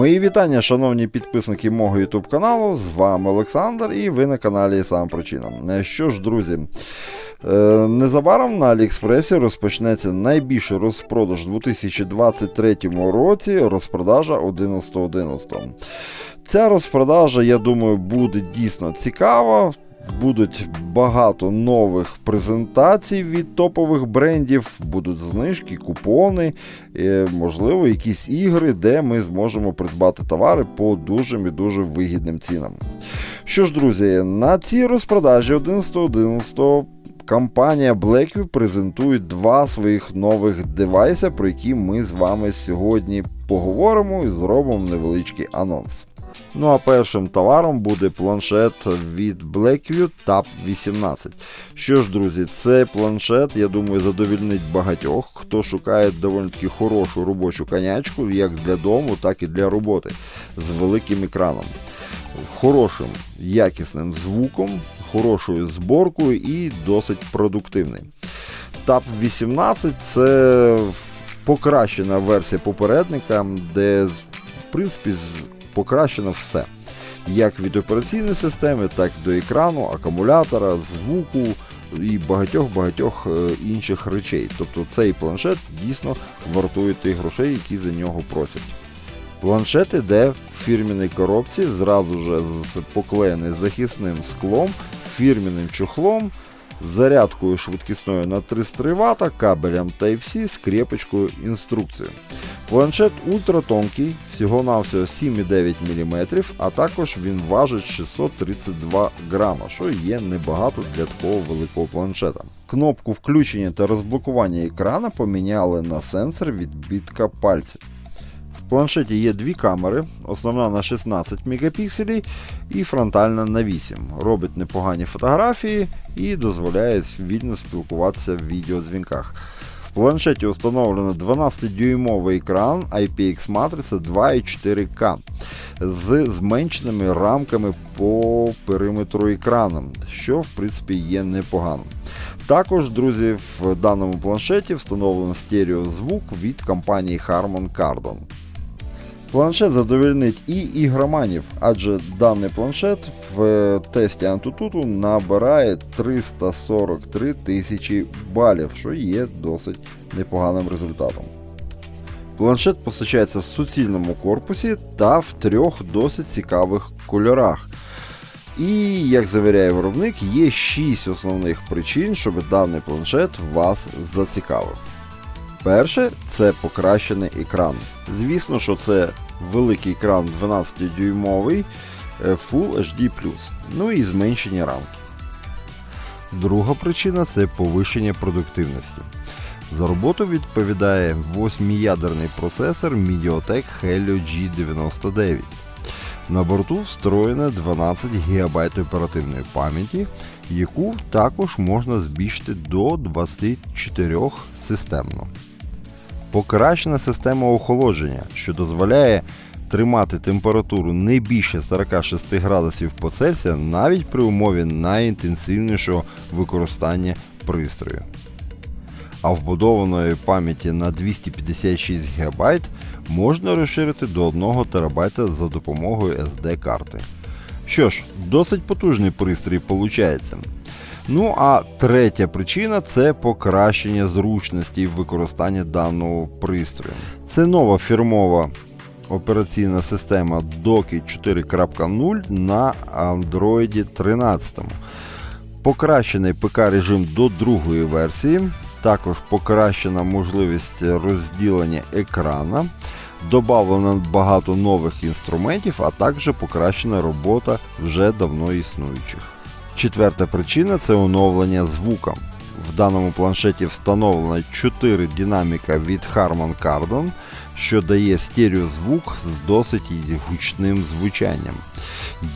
Мої вітання, шановні підписники мого YouTube каналу. З вами Олександр і ви на каналі Сам Причина. Е, Що ж, друзі, е, незабаром на Аліекспресі розпочнеться найбільший розпродаж у 2023 році розпродажа 11.11. Ця розпродажа, я думаю, буде дійсно цікава. Будуть багато нових презентацій від топових брендів, будуть знижки, купони, е, можливо, якісь ігри, де ми зможемо придбати товари по дуже і дуже вигідним цінам. Що ж, друзі, на цій розпродажі 11.11 компанія Blackview презентує два своїх нових девайси, про які ми з вами сьогодні поговоримо і зробимо невеличкий анонс. Ну а першим товаром буде планшет від Blackview Tab 18. Що ж, друзі, цей планшет, я думаю, задовільнить багатьох, хто шукає доволі таки хорошу робочу конячку, як для дому, так і для роботи з великим екраном. Хорошим, якісним звуком, хорошою зборкою і досить продуктивний. Tab 18 це покращена версія попередника, де в принципі покращено все. Як від операційної системи, так і до екрану, акумулятора, звуку і багатьох-багатьох е, інших речей. Тобто цей планшет дійсно вартує тих грошей, які за нього просять. Планшет іде в фірміній коробці, зразу ж поклеєний захисним склом, фірмінним чохлом, зарядкою швидкісною на 303 Вт, кабелем Type-C з крепочкою інструкцією. Планшет ультратонкий, всього-навсього 7,9 мм, а також він важить 632 грама, що є небагато для такого великого планшета. Кнопку включення та розблокування екрана поміняли на сенсор відбитка пальців. В планшеті є дві камери, основна на 16 мегапікселів і фронтальна на 8. Робить непогані фотографії і дозволяє вільно спілкуватися в відеодзвінках. В планшеті встановлено 12-дюймовий екран IPX матриця 2,4К з зменшеними рамками по периметру екрану, що в принципі є непогано. Також, друзі, в даному планшеті встановлено стереозвук від компанії Harman Kardon. Планшет задовольнить і ігроманів, адже даний планшет в тесті Antututu набирає 343 тисячі балів, що є досить непоганим результатом. Планшет постачається в суцільному корпусі та в трьох досить цікавих кольорах. І, як завіряє виробник, є 6 основних причин, щоб даний планшет вас зацікавив. Перше це покращений екран. Звісно, що це великий екран 12-дюймовий е, Full HD ну і зменшені рамки. Друга причина це повищення продуктивності. За роботу відповідає 8-ядерний процесор MediaTek Helio G99. На борту встроєно 12 ГБ оперативної пам'яті, яку також можна збільшити до 24 системно. Покращена система охолодження, що дозволяє тримати температуру не більше 46 градусів по Цельсія навіть при умові найінтенсивнішого використання пристрою. А вбудованої пам'яті на 256 ГБ можна розширити до 1 ТБ за допомогою SD-карти. Що ж, досить потужний пристрій виходить. Ну а третя причина це покращення зручності використання даного пристрою. Це нова фірмова операційна система Doki 4.0 на Android 13. Покращений ПК режим до другої версії, також покращена можливість розділення екрана, додано багато нових інструментів, а також покращена робота вже давно існуючих. Четверта причина це оновлення звука. В даному планшеті встановлено 4 динаміка від Harman Kardon, що дає стереозвук з досить гучним звучанням.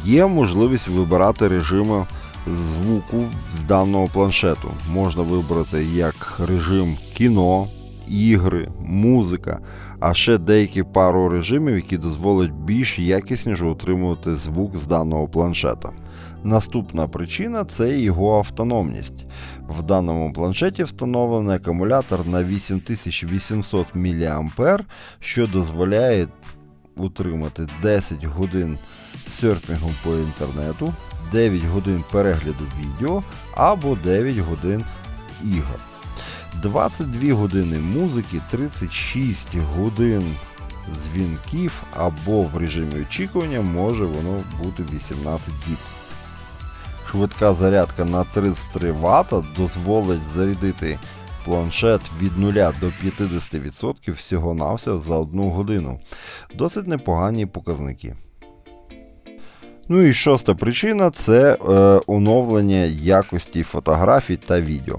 Є можливість вибирати режими звуку з даного планшету. Можна вибрати як режим кіно, ігри, музика, а ще деякі пару режимів, які дозволять більш якісніше отримувати звук з даного планшета. Наступна причина це його автономність. В даному планшеті встановлений акумулятор на 8800 мА, що дозволяє утримати 10 годин серфінгу по інтернету, 9 годин перегляду відео або 9 годин ігор. 22 години музики, 36 годин дзвінків або в режимі очікування може воно бути 18 діб. Швидка зарядка на 33 Вт дозволить зарядити планшет від 0 до 50% всього-навсього за 1 годину. Досить непогані показники. Ну і шоста причина це е, оновлення якості фотографій та відео.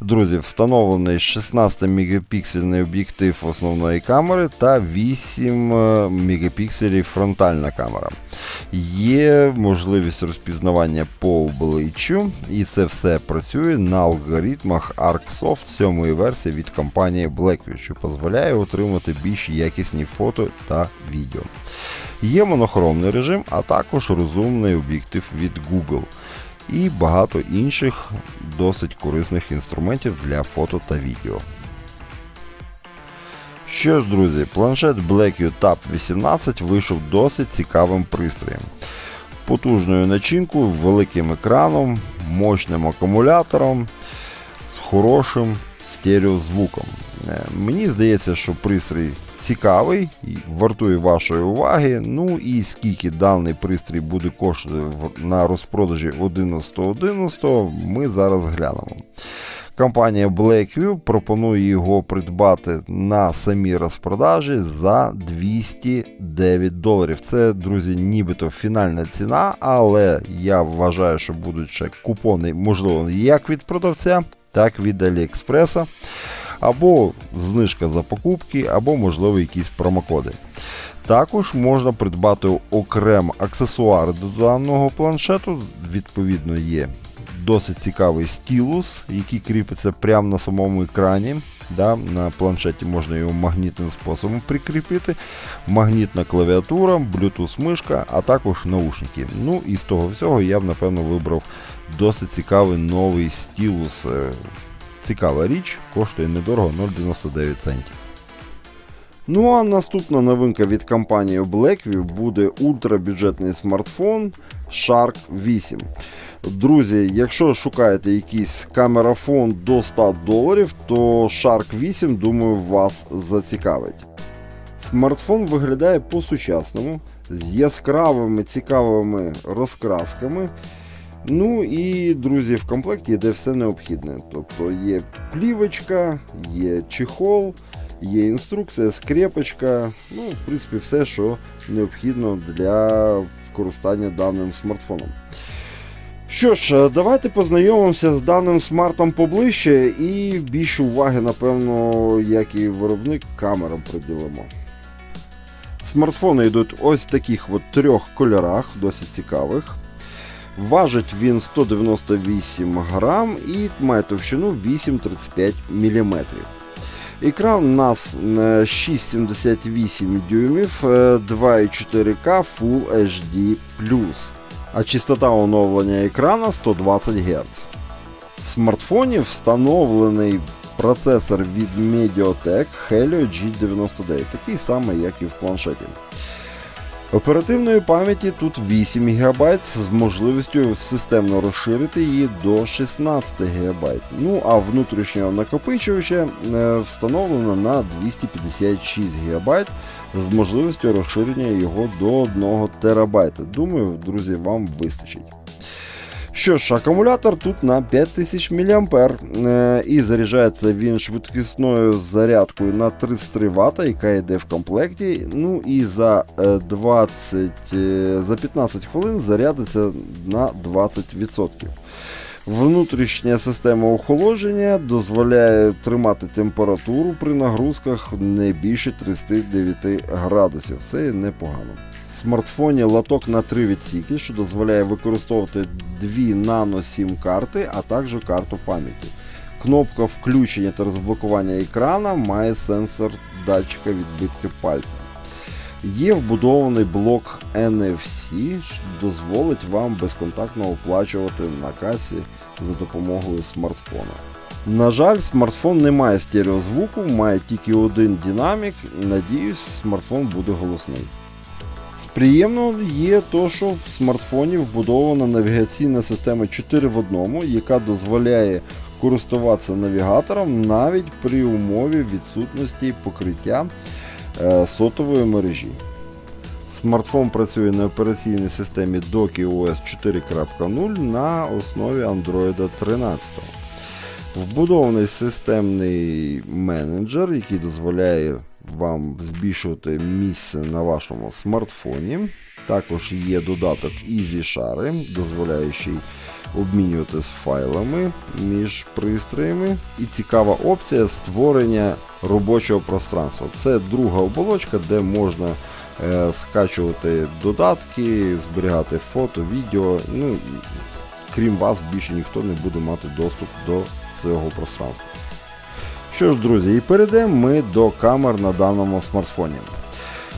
Друзі, встановлений 16 мегапіксельний об'єктив основної камери та 8 е, мегапікселів фронтальна камера. Є можливість розпізнавання по обличчю, і це все працює на алгоритмах ArcSoft 7 версії від компанії Blackview, що дозволяє отримати більш якісні фото та відео. Є монохромний режим, а також розумний об'єктив від Google і багато інших досить корисних інструментів для фото та відео. Що ж, друзі, планшет Blackview Tab 18 вийшов досить цікавим пристроєм. Потужною начинкою, великим екраном, мощним акумулятором, з хорошим стереозвуком. Е, Мені здається, що пристрій цікавий, вартує вашої уваги. Ну і скільки даний пристрій буде коштувати на розпродажі 11.11, ми зараз глянемо. Компанія Blackview пропонує його придбати на самій розпродажі за 209 доларів. Це, друзі, нібито фінальна ціна, але я вважаю, що будуть ще купони, можливо, як від продавця, так і від Аліекспреса. Або знижка за покупки, або, можливо, якісь промокоди. Також можна придбати окремо аксесуари до даного планшету. Відповідно, є досить цікавий стілус, який кріпиться прямо на самому екрані. Да, на планшеті можна його магнітним способом прикріпити. Магнітна клавіатура, Bluetooth мишка, а також наушники. Ну і з того всього я б напевно вибрав досить цікавий новий стілус. Цікава річ, коштує недорого 0,99 центів. Ну а наступна новинка від компанії Blackview буде ультрабюджетний смартфон Shark 8. Друзі, якщо шукаєте якийсь камерафон до 100 доларів, то Shark 8, думаю, вас зацікавить. Смартфон виглядає по-сучасному, з яскравими цікавими розкрасками. Ну і, друзі, в комплекті йде все необхідне. Тобто є плівочка, є чехол, є інструкція, скрепочка, ну, в принципі, все, що необхідно для використання даним смартфоном. Що ж, е, давайте познайомимося з даним смартом поближче і більше уваги, напевно, як і виробник камерам приділимо. Смартфони йдуть ось в таких от трьох кольорах, досить цікавих. Важить він 198 грам і має товщину 8,35 мм. Екран у нас е, 6,78 дюймів, е, 2,4К Full HD+. А частота оновлення екрана 120 Гц. В смартфоні встановлений процесор від Mediatek Helio G99, такий самий, як і в планшеті. Оперативної пам'яті тут 8 ГБ з можливістю системно розширити її до 16 ГБ. Ну а внутрішнього накопичувача е, встановлено на 256 ГБ з можливістю розширення його до 1 ТБ. Думаю, друзі, вам вистачить. Що ж, акумулятор тут на 5000 мА е, і заряджається він швидкісною зарядкою на 33 Вт, яка йде в комплекті. Ну і за е, 20, е, за 15 хвилин зарядиться на 20%. Внутрішня система охолодження дозволяє тримати температуру при нагрузках не більше 39 градусів. Це непогано. Смартфоні лоток на 3 відсіки, що дозволяє використовувати дві нано сім карти, а також карту пам'яті. Кнопка включення та розблокування екрана має сенсор датчика відбитки пальця. Є вбудований блок NFC, що дозволить вам безконтактно оплачувати на касі за допомогою смартфона. На жаль, смартфон не має стереозвуку, має тільки один динамік. Надіюсь, смартфон буде голосний. З приємного є то, що в смартфоні вбудована навігаційна система 4 в 1, яка дозволяє користуватися навігатором навіть при умові відсутності покриття е, сотової мережі. Смартфон працює на операційній системі Doki OS 4.0 на основі Android 13. Вбудований системний менеджер, який дозволяє вам збільшувати місце на вашому смартфоні. Також є додаток EasyShare, дозволяючий обмінюватись файлами між пристроями. І цікава опція створення робочого пространства. Це друга оболочка, де можна е, скачувати додатки, зберігати фото, відео. Ну, крім вас, більше ніхто не буде мати доступ до цього пространства. Що ж, друзі, і перейдемо ми до камер на даному смартфоні.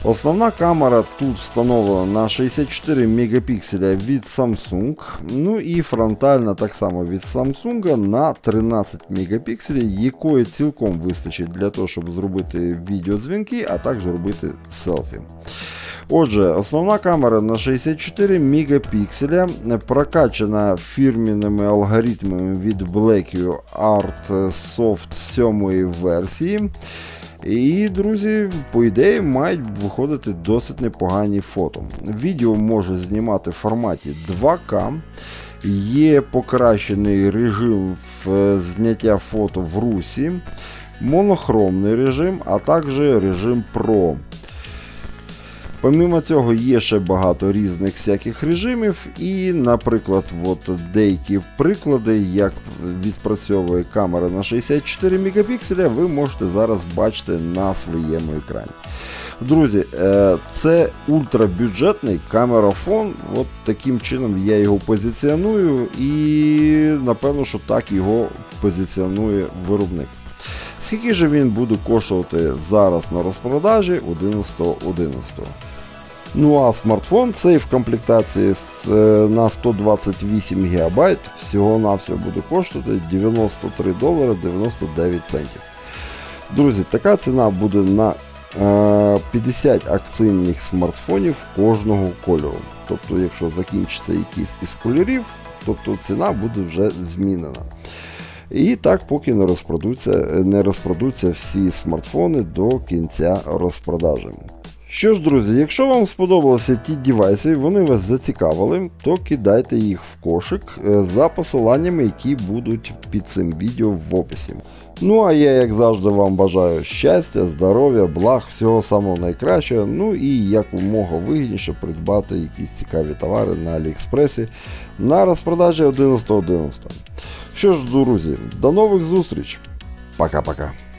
Основна камера тут встановлена на 64 мегапікселя від Samsung. Ну і фронтальна так само від Samsung на 13 мегапікселів, якої цілком вистачить для того, щоб зробити відеодзвінки, а також робити селфі. Отже, основна камера на 64 мегапікселя прокачана фірмінними алгоритмами від Blackview Art Soft 7 версії. І, друзі, по ідеї, мають виходити досить непогані фото. Відео може знімати в форматі 2К. Є покращений режим зняття фото в русі, монохромний режим, а також режим Pro. Помімо цього, є ще багато різних всяких режимів, і, наприклад, от деякі приклади, як відпрацьовує камера на 64 мегапікселя, ви можете зараз бачити на своєму екрані. Друзі, е, це ультрабюджетний камерафон. От таким чином я його позиціоную, і напевно, що так його позиціонує виробник. Скільки же він буде коштувати зараз на розпродажі 11.11? Ну а смартфон цей в комплектації е, на 128 ГБ всього-навсього буде коштувати 93 долари 99 центів. Друзі, така ціна буде на е, 50 акційних смартфонів кожного кольору. Тобто, якщо закінчиться якийсь із кольорів, тобто ціна буде вже змінена. І так, поки не розпродуться, не розпродуться всі смартфони до кінця розпродажі. Що ж, друзі, якщо вам сподобалися ті девайси, вони вас зацікавили, то кидайте їх в кошик е, за посиланнями, які будуть під цим відео в описі. Ну а я, як завжди, вам бажаю щастя, здоров'я, благ, всього самого найкращого, ну і якомога вигідніше придбати якісь цікаві товари на Аліекспресі на розпродажі 11.11. Що ж, друзі, до нових зустріч. Пока-пока.